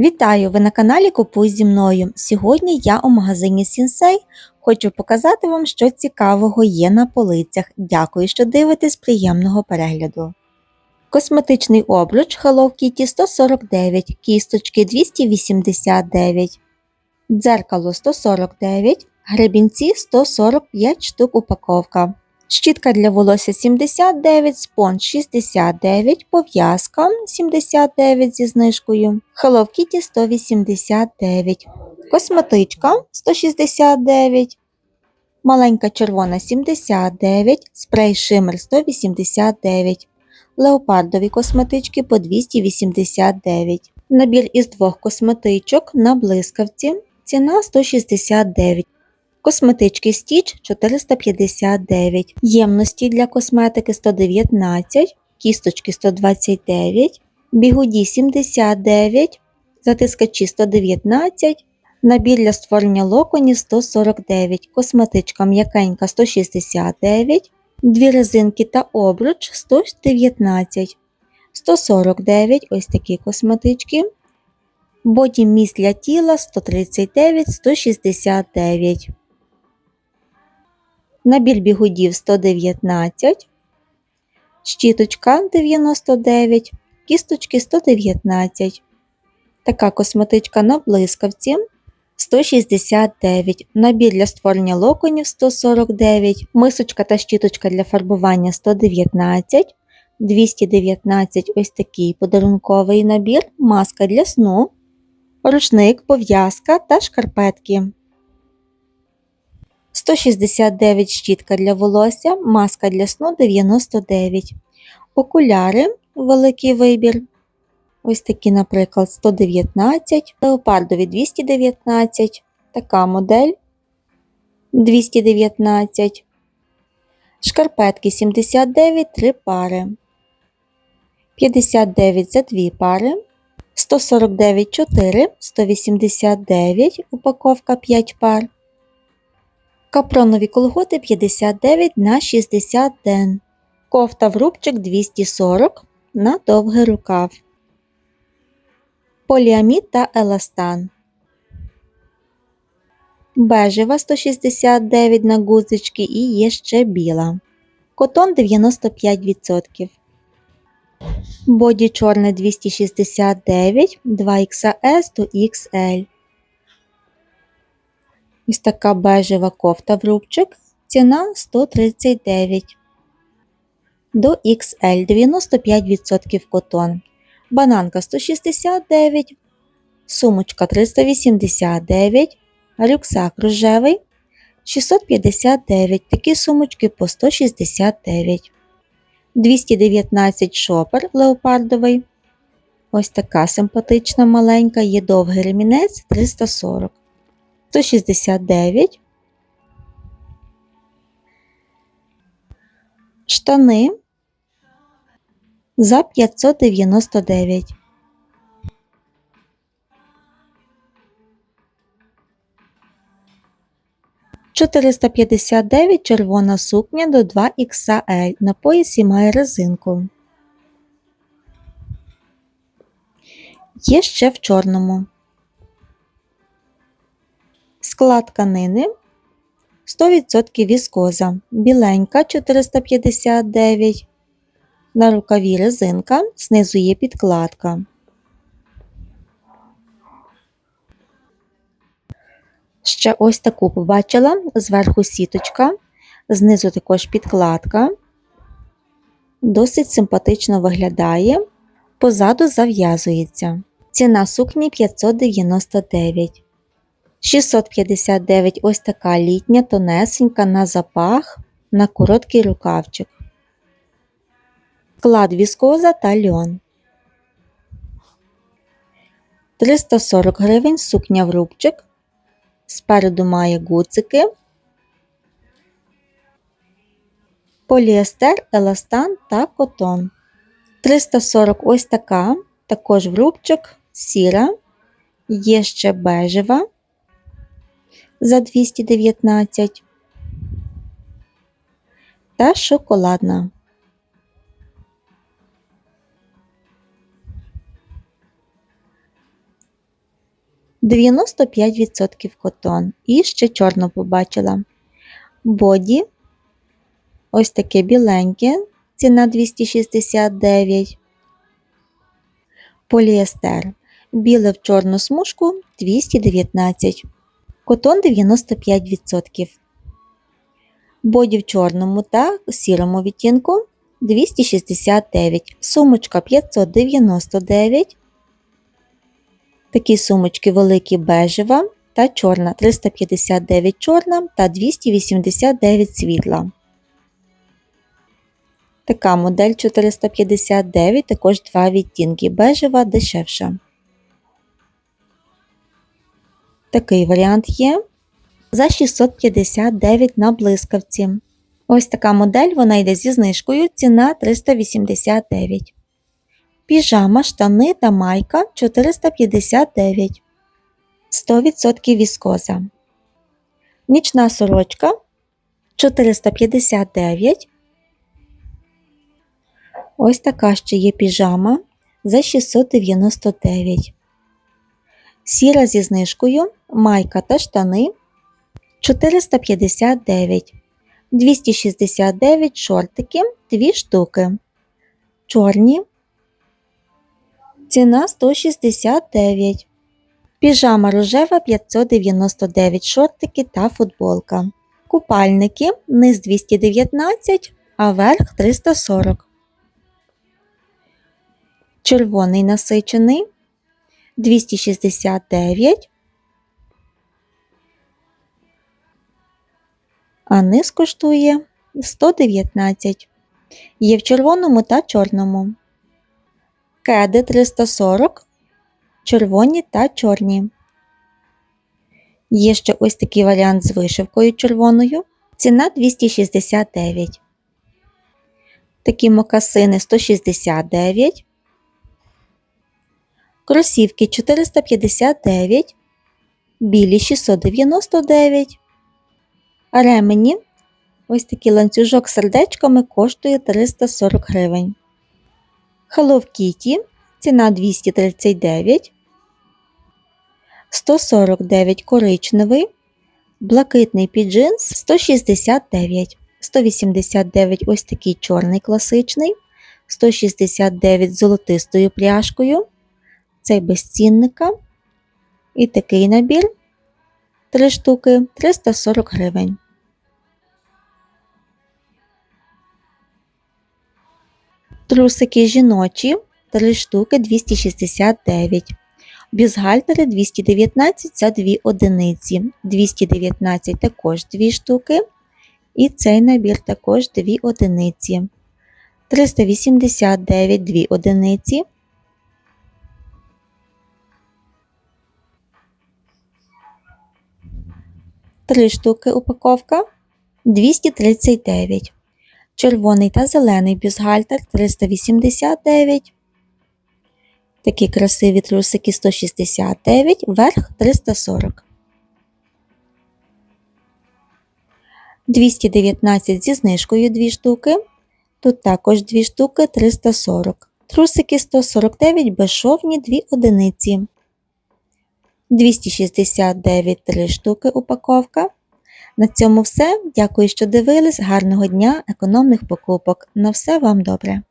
Вітаю! Ви на каналі Купуй зі мною. Сьогодні я у магазині Сінсей хочу показати вам, що цікавого є на полицях. Дякую, що дивитесь приємного перегляду. Косметичний обруч Hello Kitty 149, кісточки 289, дзеркало 149, гребінці 145 штук упаковка. Щітка для волосся 79, спонж 69, пов'язка 79 зі знижкою, Hello Kitty 189, косметичка 169, маленька червона 79, спрей шимер 189, леопардові косметички по 289, набір із двох косметичок на блискавці, ціна 169. Косметички Stitch 459, ємності для косметики 119, кісточки 129, бігуді 79, затискачі 119, набір для створення локонів 149, косметичка м'якенька 169, дві резинки та обруч 119, 149 ось такі косметички, боді міст для тіла 139, 169. Набір бігудів 119, щіточка 99, кісточки 119. Така косметичка на блискавці 169, набір для створення локонів 149, мисочка та щіточка для фарбування 119, 219 ось такий подарунковий набір, маска для сну, рушник, пов'язка та шкарпетки. 169 щітка для волосся, маска для сну 99. Окуляри великий вибір. Ось такі, наприклад, 119, леопардові 219, така модель 219, шкарпетки 79 3 пари, 59 за 2 пари, 149 4, 189 упаковка 5 пар. Капронові колготи 59 на 60 ден. Кофта в рубчик 240 на довгий рукав. Поліамід та еластан. Бежева 169 на гузички і є ще біла. Котон 95%. Боді чорне 269 2XS до XL. Ось така бежева кофта в рубчик. Ціна 139 до XL 95% котон. Бананка 169, сумочка 389, рюкзак рожевий 659. Такі сумочки по 169. 219 шопер леопардовий. Ось така симпатична маленька, є довгий ремінець 340. 169. Штани за 599. Чотириста п'ятдесят дев'ять червона сукня до 2 XL. На поясі має резинку. Є ще в чорному. Склад тканини 100% віскоза. Біленька 459. На рукаві резинка, знизу є підкладка. Ще ось таку побачила, зверху сіточка, знизу також підкладка. Досить симпатично виглядає, позаду зав'язується. Ціна сукні 599. 659 ось така літня, тонесенька на запах, на короткий рукавчик. Склад віскоза та льон. 340 гривень сукня в рубчик. Спереду має гуцики. Поліестер, еластан та котон. 340 ось така, також в рубчик, сіра, є ще бежева за 219 та шоколадна. 95% котон. І ще чорну побачила. Боді. Ось таке біленьке. Ціна 269. Поліестер. Біле в чорну смужку 219. Котон 95%. Боді в чорному та сірому відтінку 269. Сумочка 599. Такі сумочки великі бежева та чорна 359 чорна та 289 світла. Така модель 459, також два відтінки бежева дешевша. Такий варіант є за 659 на блискавці. Ось така модель, вона йде зі знижкою, ціна 389. Піжама, штани та майка 459. 100% віскоза. Нічна сорочка 459. Ось така ще є піжама за 699. Сіра зі знижкою, майка та штани 459. 269 шортики 2 штуки. Чорні. Ціна 169. Піжама рожева 599 шортики та футболка. Купальники низ 219, а верх 340. Червоний насичений 269. А низ коштує 119. Є в червоному та чорному. Кеди 340, червоні та чорні. Є ще ось такий варіант з вишивкою червоною. Ціна 269. Такі мокасини 169. Кросівки 459, білі 699. Ремені. Ось такий ланцюжок з сердечками коштує 340 гривень. Hello Kitty ціна 239, 149 коричневий, блакитний піджинс 169, 189 ось такий чорний класичний, 169 з золотистою пряжкою, цей безцінника. І такий набір 3 штуки 340 гривень. Трусики жіночі 3 штуки 269. Бюстгальтери 219 за 2 одиниці. 219 також 2 штуки. І цей набір також 2 одиниці. 389 2 одиниці. Три штуки упаковка 239. Червоний та зелений бюстгальтер 389. Такі красиві трусики 169, верх 340. 219 зі знижкою 2 штуки. Тут також 2 штуки 340. Трусики 149 безшовні 2 одиниці. 269 3 штуки упаковка. На цьому все. Дякую, що дивились. Гарного дня, економних покупок. На все вам добре!